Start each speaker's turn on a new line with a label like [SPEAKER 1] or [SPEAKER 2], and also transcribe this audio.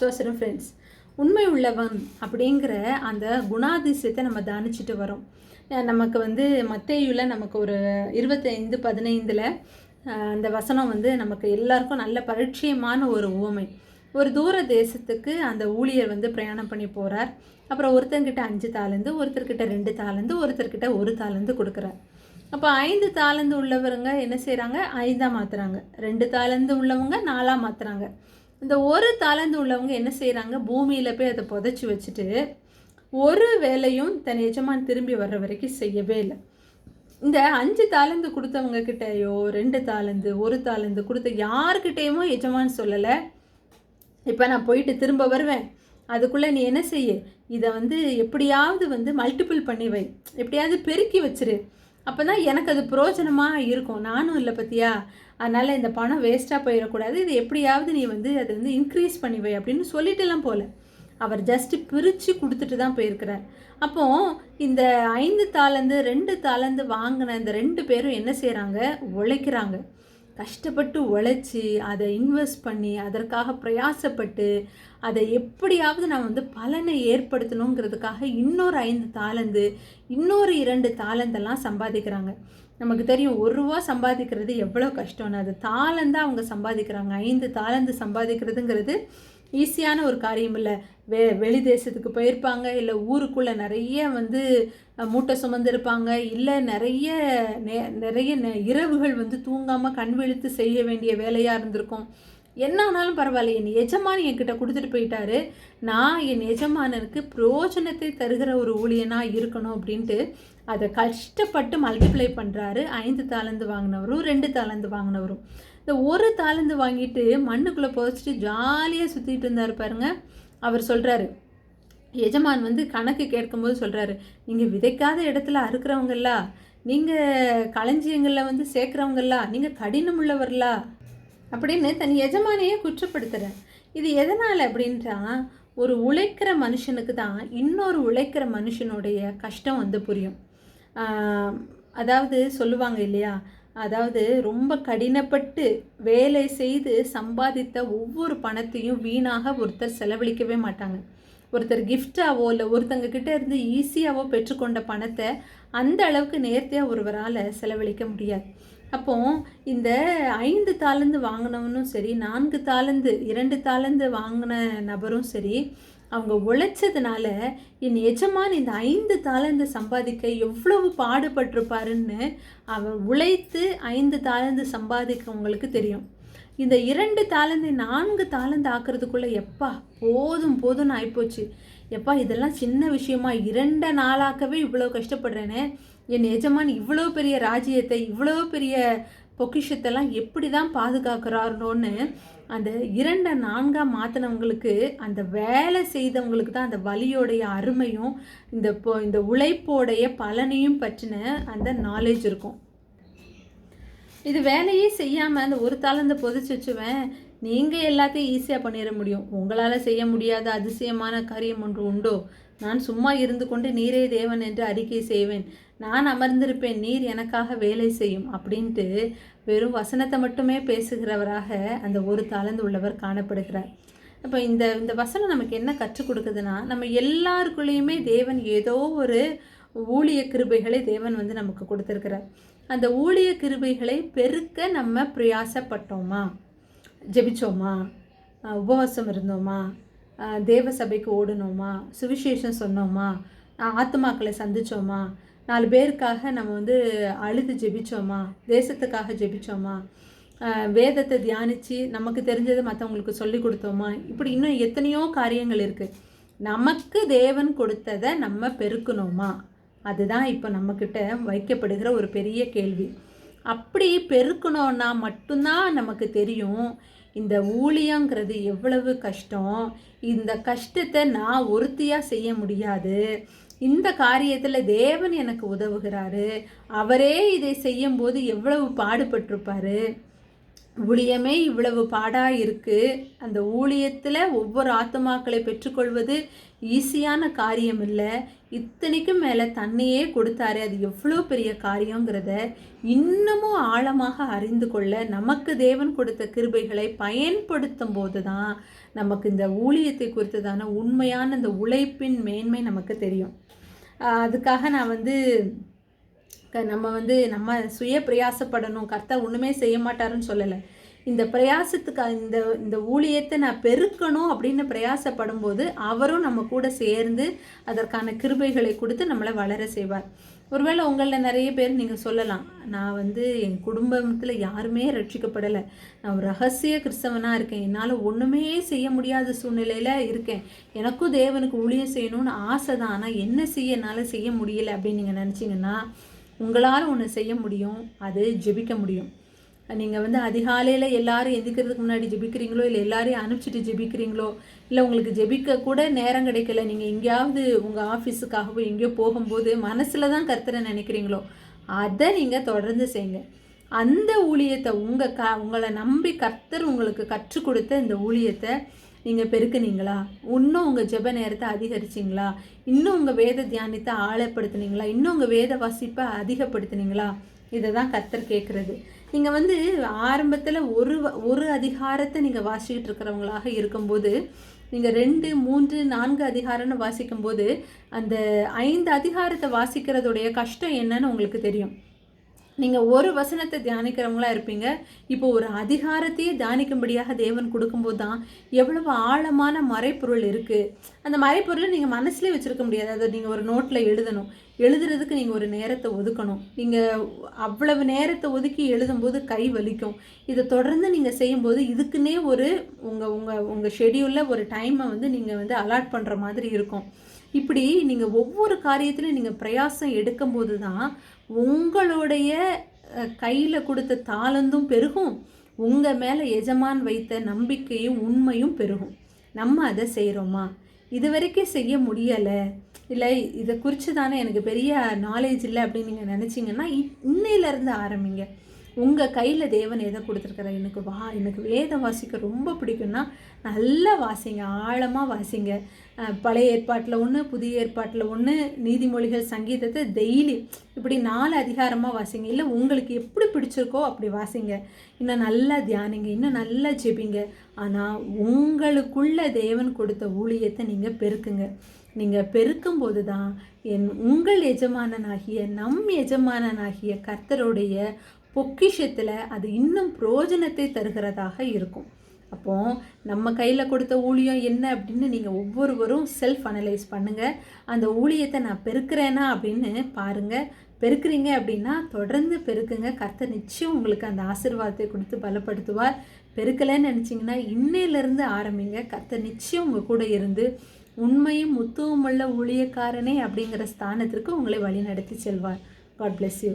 [SPEAKER 1] சோசரம் friends உண்மை உள்ளவன் அப்படிங்கிற அந்த குணாதிசயத்தை நம்ம தானிச்சிட்டு வரோம். நமக்கு வந்து மத்தேயுல நமக்கு ஒரு இருபத்தைந்து பதினைந்தில் அந்த வசனம் வந்து நமக்கு எல்லாருக்கும் நல்ல பரிச்சயமான ஒரு உவமை. ஒரு தூர தேசத்துக்கு அந்த ஊழியர் வந்து பிரயாணம் பண்ணி போகிறார் அப்புறம் ஒருத்தங்கிட்ட அஞ்சு தாளந்து ஒருத்தர்கிட்ட ரெண்டு தாளந்து ஒருத்தர்கிட்ட ஒரு தாளந்து கொடுக்குறார். அப்போ ஐந்து தாளந்து உள்ளவருங்க என்ன செய்கிறாங்க ஐந்தாக மாற்றுறாங்க ரெண்டு தாளந்து உள்ளவங்க நாலாக மாற்றுறாங்க இந்த ஒரு தாளந்து உள்ளவங்க என்ன செய்கிறாங்க பூமியில் போய் அதை புதைச்சி வச்சுட்டு ஒரு வேலையும் தன் எஜமான் திரும்பி வர்ற வரைக்கும் செய்யவே இல்லை. இந்த அஞ்சு தாளந்து கொடுத்தவங்க கிட்டேயோ ரெண்டு தாளந்து ஒரு தாளந்து கொடுத்த யாருக்கிட்டேயுமோ எஜமான் சொல்லலை. இப்போ நான் போயிட்டு திரும்ப வருவேன். அதுக்குள்ளே நீ என்ன செய்ய? இதை வந்து எப்படியாவது வந்து மல்டிபிள் பண்ணி வை. எப்படியாவது பெருக்கி வச்சிரு. அப்போ தான் எனக்கு அது பிரயோஜனமாக இருக்கும். நானும் இல்லை பற்றியா அதனால் இந்த பணம் வேஸ்ட்டாக போயிடக்கூடாது. இது எப்படியாவது நீ வந்து அதை வந்து இன்க்ரீஸ் பண்ணி வை அப்படின்னு சொல்லிட்டுலாம் போகல அவர் ஜஸ்ட்டு பிரித்து கொடுத்துட்டு தான் போயிருக்கிறார். அப்போது இந்த ஐந்து தாளந்து ரெண்டு தாளந்து வாங்கின இந்த ரெண்டு பேரும் என்ன செய்கிறாங்க உழைக்கிறாங்க. கஷ்டப்பட்டு உழைச்சி அதை இன்வெஸ்ட் பண்ணி அதற்காக பிரயாசப்பட்டு அதை எப்படியாவது நான் வந்து பலனை ஏற்படுத்தணுங்கிறதுக்காக இன்னொரு ஐந்து தாளந்து இன்னொரு இரண்டு தாளந்தெல்லாம் சம்பாதிக்கிறாங்க. நமக்கு தெரியும் ஒரு ரூபா சம்பாதிக்கிறது எவ்வளோ கஷ்டம்னு. அது தாளந்தான் அவங்க சம்பாதிக்கிறாங்க. ஐந்து தாளந்து சம்பாதிக்கிறதுங்கிறது ஈஸியான ஒரு காரியம் இல்லை. வெ வெளி தேசத்துக்கு போயிருப்பாங்க இல்லை ஊருக்குள்ளே நிறைய வந்து மூட்டை சுமந்திருப்பாங்க இல்லை நிறைய நே நிறைய நெ- இரவுகள் வந்து தூங்காமல் கண் விழித்து செய்ய வேண்டிய வேலையாக இருந்திருக்கும். என்ன ஆனாலும் பரவாயில்ல என் எஜமான் என்கிட்ட கொடுத்துட்டு போயிட்டாரு. நான் என் எஜமானனுக்கு பிரயோஜனத்தை தருகிற ஒரு ஊழியனாக இருக்கணும் அப்படின்ட்டு அதை கஷ்டப்பட்டு மல்டிப்ளை பண்ணுறாரு ஐந்து தாளந்து வாங்கினவரும் ரெண்டு தாளந்து வாங்கினவரும். இந்த ஒரு தாளந்து வாங்கிட்டு மண்ணுக்குள்ளே புதைச்சிட்டு ஜாலியாக சுற்றிட்டு இருந்தார் பாருங்க. அவர் சொல்கிறாரு எஜமான் வந்து கணக்கு கேட்கும்போது சொல்கிறாரு நீங்கள் விதைக்காத இடத்துல அறுக்கிறவங்களா? நீங்கள் களஞ்சியங்களில் வந்து சேர்க்குறவங்களா? நீங்கள் கடினம் உள்ளவர்களா? அப்படின்னு தன் எஜமானையே குற்றப்படுத்துகிறேன் இது எதனால் அப்படின்றா ஒரு உழைக்கிற மனுஷனுக்கு தான் இன்னொரு உழைக்கிற மனுஷனுடைய கஷ்டம் வந்து புரியும். அதாவது சொல்லுவாங்க இல்லையா அதாவது ரொம்ப கடினப்பட்டு வேலை செய்து சம்பாதித்த ஒவ்வொரு பணத்தையும் வீணாக ஒருத்தர் செலவழிக்கவே மாட்டாங்க. ஒருத்தர் கிஃப்டாவோ இல்லை ஒருத்தங்க கிட்ட இருந்து ஈஸியாவோ பெற்றுக்கொண்ட பணத்தை அந்த அளவுக்கு நேர்த்தியாக ஒருவரால் செலவழிக்க முடியாது. அப்போ இந்த ஐந்து தாளந்து வாங்கினவனும் சரி நான்கு தாளந்து இரண்டு தாளந்து வாங்கின நபரும் சரி அவங்க உழைச்சதுனால என் எஜமான் இந்த ஐந்து தாளந்து சம்பாதிக்க எவ்வளவு பாடுபட்டிருப்பாருன்னு அவர் உழைத்து ஐந்து தாளந்து சம்பாதிக்கவங்களுக்கு தெரியும். இந்த இரண்டு தாளந்து நான்கு தாளந்து ஆக்குறதுக்குள்ளே எப்பா போதும் போதும்னு ஆயிப்போச்சு. எப்பா இதெல்லாம் சின்ன விஷயமா இரண்ட நாளாக்கவே இவ்வளோ கஷ்டப்படுறேனே. என் எஜமான் இவ்வளோ பெரிய ராஜ்யத்தை இவ்வளோ பெரிய பொக்கிஷத்தெல்லாம் எப்படி தான் பாதுகாக்கிறாரோன்னு அந்த இரண்ட நான்காக மாற்றினவங்களுக்கு அந்த வேலை செய்தவங்களுக்கு தான் அந்த வலியோடைய அருமையும் இந்த பொ- இந்த உழைப்போடைய பலனையும் பற்றின அந்த நாலேஜ் இருக்கும். இது வேலையே செய்யாமல் அந்த ஒரு தாளந்த புதைச்சி வச்சுவேன். நீங்கள் எல்லாத்தையும் ஈஸியாக பண்ணிட முடியும். உங்களால் செய்ய முடியாத அதிசயமான காரியம் ஒன்று உண்டோ? நான் சும்மா இருந்து கொண்டு நீரே தேவன் என்று அறிக்கை செய்வேன். நான் அமர்ந்திருப்பேன் நீர் எனக்காக வேலை செய்யும் அப்படின்ட்டு வெறும் வசனத்தை மட்டுமே பேசுகிறவராக அந்த ஒரு தாளந்து உள்ளவர் காணப்படுகிறார். அப்போ இந்த இந்த வசனம் நமக்கு என்ன கற்றுக் கொடுக்குதுன்னா நம்ம எல்லாருக்குள்ளேயுமே தேவன் ஏதோ ஒரு ஊழிய கிருபைகளை தேவன் வந்து நமக்கு கொடுத்துருக்கிறார். அந்த ஊழிய கிருபைகளை பெருக்க நம்ம பிரயாசப்பட்டோமா? ஜெபிச்சோமா? உபவாசம் இருந்தோமா? தேவ சபைக்கு ஓடணுமா சுவிசேஷம் சொன்னோமா? ஆத்மாக்களை ஆத்துமாக்களை சந்திச்சோமா? நாலு பேருக்காக நம்ம வந்து அழுது ஜெபிச்சோமா? தேசத்துக்காக ஜெபிச்சோமா? வேதத்தை தியானித்து நமக்கு தெரிஞ்சதை மற்றவங்களுக்கு சொல்லி கொடுத்தோமா? இப்படி இன்னும் எத்தனையோ காரியங்கள் இருக்குது நமக்கு தேவன் கொடுத்ததை நம்ம பெருக்கணுமா? அதுதான் இப்போ நம்மக்கிட்ட வைக்கப்படுகிற ஒரு பெரிய கேள்வி. அப்படி பெருக்கணும்னா மட்டும்தான் நமக்கு தெரியும் இந்த ஊழியங்கிறது எவ்வளவு கஷ்டம் இந்த கஷ்டத்தை நான் ஒருத்தியாக செய்ய முடியாது இந்த காரியத்தில் தேவன் எனக்கு உதவுகிறாரு. அவரே இதை செய்யும்போது எவ்வளவு பாடுபட்டிருப்பாரு. ஊழியமே இவ்வளவு பாடாக இருக்குது அந்த ஊழியத்தில் ஒவ்வொரு ஆத்மாக்களை பெற்றுக்கொள்வது ஈஸியான காரியம் இல்லை இத்தனைக்கும் மேலே தன்னையே கொடுத்தாரு அது எவ்வளோ பெரிய காரியங்கிறத இன்னமும் ஆழமாக அறிந்து கொள்ள நமக்கு தேவன் கொடுத்த கிருபைகளை பயன்படுத்தும் போது தான் நமக்கு இந்த ஊழியத்தை குறித்ததான உண்மையான இந்த உழைப்பின் மேன்மை நமக்கு தெரியும். அதுக்காக நான் வந்து நம்ம வந்து நம்ம சுய பிரயாசப்படணும் கர்த்தர் ஒன்றுமே செய்ய மாட்டாருன்னு சொல்லலை. இந்த பிரயாசத்துக்கு இந்த இந்த ஊழியத்தை நான் பெருக்கணும் அப்படின்னு பிரயாசப்படும் போது அவரும் நம்ம கூட சேர்ந்து அதற்கான கிருபைகளை கொடுத்து நம்மளை வளர செய்வார். ஒருவேளை உங்களில் நிறைய பேர் நீங்கள் சொல்லலாம் நான் வந்து என் குடும்பத்தில் யாருமே ரட்சிக்கப்படலை. நான் ஒரு ரகசிய கிறிஸ்தவனாக இருக்கேன். என்னால் ஒன்றுமே செய்ய முடியாத சூழ்நிலையில் இருக்கேன். எனக்கும் தேவனுக்கு ஊழியம் செய்யணும்னு ஆசை தான் ஆனால் என்ன செய்ய என்னால் செய்ய முடியலை அப்படின்னு நீங்கள் நினச்சிங்கன்னா உங்களால் ஒன்று செய்ய முடியும் அது ஜெபிக்க முடியும். நீங்கள் வந்து அதிகாலையில் எல்லாரும் எந்திக்கிறதுக்கு முன்னாடி ஜெபிக்கிறீங்களோ இல்லை எல்லாரையும் அனுப்பிச்சிட்டு ஜெபிக்கிறீங்களோ இல்லை உங்களுக்கு ஜெபிக்க கூட நேரம் கிடைக்கல நீங்கள் எங்கேயாவது உங்கள் ஆஃபீஸுக்காகவோ எங்கேயோ போகும்போது மனசில் தான் கர்த்தரை நினைக்கிறீங்களோ அதை நீங்கள் தொடர்ந்து செய்யுங்க. அந்த ஊழியத்தை உங்கள் க உங்களை நம்பி கர்த்தர் உங்களுக்கு கற்றுக் கொடுத்த இந்த ஊழியத்தை நீங்கள் பெருக்குனீங்களா? இன்னும் உங்கள் ஜெப நேரத்தை அதிகரிச்சிங்களா? இன்னும் உங்கள் வேத தியானத்தை ஆழப்படுத்துனீங்களா இன்னும் உங்கள் வேத வாசிப்பை அதிகப்படுத்துனீங்களா? இதை தான் கத்தர் கேட்குறது நீங்கள் வந்து ஆரம்பத்தில் ஒரு வ- ஒரு அதிகாரத்தை நீங்கள் வாசிக்கிட்டு இருக்கிறவங்களாக இருக்கும்போது நீங்கள் ரெண்டு மூன்று நான்கு அதிகாரம்னு வாசிக்கும்போது அந்த ஐந்து அதிகாரத்தை வாசிக்கிறதுடைய கஷ்டம் என்னன்னு உங்களுக்கு தெரியும். நீங்கள் ஒரு வசனத்தை தியானிக்கிறவங்களா இருப்பீங்க. இப்போ ஒரு அதிகாரத்தையே தியானிக்கும்படியாக தேவன் கொடுக்கும்போது தான் எவ்வளவு ஆழமான மறைப்பொருள் இருக்குது அந்த மறைப்பொருளை நீங்கள் மனசுலேயே வச்சுருக்க முடியாது. அதை நீங்கள் ஒரு நோட்டில் எழுதணும். எழுதுறதுக்கு நீங்கள் ஒரு நேரத்தை ஒதுக்கணும். நீங்கள் அவ்வளவு நேரத்தை ஒதுக்கி எழுதும்போது கை வலிக்கும். இதை தொடர்ந்து நீங்கள் செய்யும்போது இதுக்குன்னே ஒரு உங்கள் உங்கள் உங்கள் ஷெடியூலில் ஒரு டைமை வந்து நீங்கள் வந்து அலாட் பண்ணுற மாதிரி இருக்கும். இப்படி நீங்கள் ஒவ்வொரு காரியத்திலையும் நீங்கள் பிரயாசம் எடுக்கும்போது தான் உங்களுடைய கையில் கொடுத்த தாளந்தும் பெருகும். உங்கள் மேலே எஜமான் வைத்த நம்பிக்கையும் உண்மையும் பெருகும். நம்ம அதை செய்கிறோமா இது வரைக்கும் செய்ய முடியலை. இல்லை இதை குறித்து தானே எனக்கு பெரிய நாலேஜ் இல்லை அப்படின்னு நீங்கள் நினச்சிங்கன்னா இன்னையிலேருந்து ஆரம்பிங்க. உங்கள் கையில் தேவன் எதை கொடுத்துருக்காரு எனக்கு வா எனக்கு வேதம் வாசிக்க ரொம்ப பிடிக்கும்னா நல்லா வாசிங்க ஆழமாக வாசிங்க. பழைய ஏற்பாட்டில் ஒன்று புதிய ஏற்பாட்டில் ஒன்று நீதிமொழிகள் சங்கீதத்தை டெய்லி இப்படி நாலு அதிகாரமாக வாசிங்க. இல்லை உங்களுக்கு எப்படி பிடிச்சிருக்கோ அப்படி வாசிங்க. இன்னும் நல்லா தியானிங்க இன்னும் நல்லா ஜெபிங்க. ஆனால் உங்களுக்குள்ள தேவன் கொடுத்த ஊழியத்தை நீங்கள் பெருக்குங்க. நீங்கள் பெருக்கும்போது தான் என் உங்கள் எஜமானனாகிய நம் எஜமானனாகிய கர்த்தருடைய பொக்கிஷத்தில் அது இன்னும் பிரயோஜனத்தை தருகிறதாக இருக்கும். அப்போ நம்ம கையில் கொடுத்த ஊழியம் என்ன அப்படின்னு நீங்கள் ஒவ்வொருவரும் செல்ஃப் அனலைஸ் பண்ணுங்கள் அந்த ஊழியத்தை நான் பெருக்கிறேனா அப்படின்னு பாருங்கள் பெருக்கிறீங்க அப்படின்னா தொடர்ந்து பெருக்குங்க. கர்த்தர் நிச்சயம் உங்களுக்கு அந்த ஆசீர்வாதத்தை கொடுத்து பலப்படுத்துவார். பெருக்கலைன்னு நினச்சிங்கன்னா இன்னையிலேருந்து ஆரம்பிங்க. கர்த்தர் நிச்சயம் உங்கள் கூட இருந்து உண்மையும் முத்துவமுள்ள ஊழியக்காரனே அப்படிங்கிற ஸ்தானத்திற்கு உங்களை வழிநடத்தி செல்வார். God bless you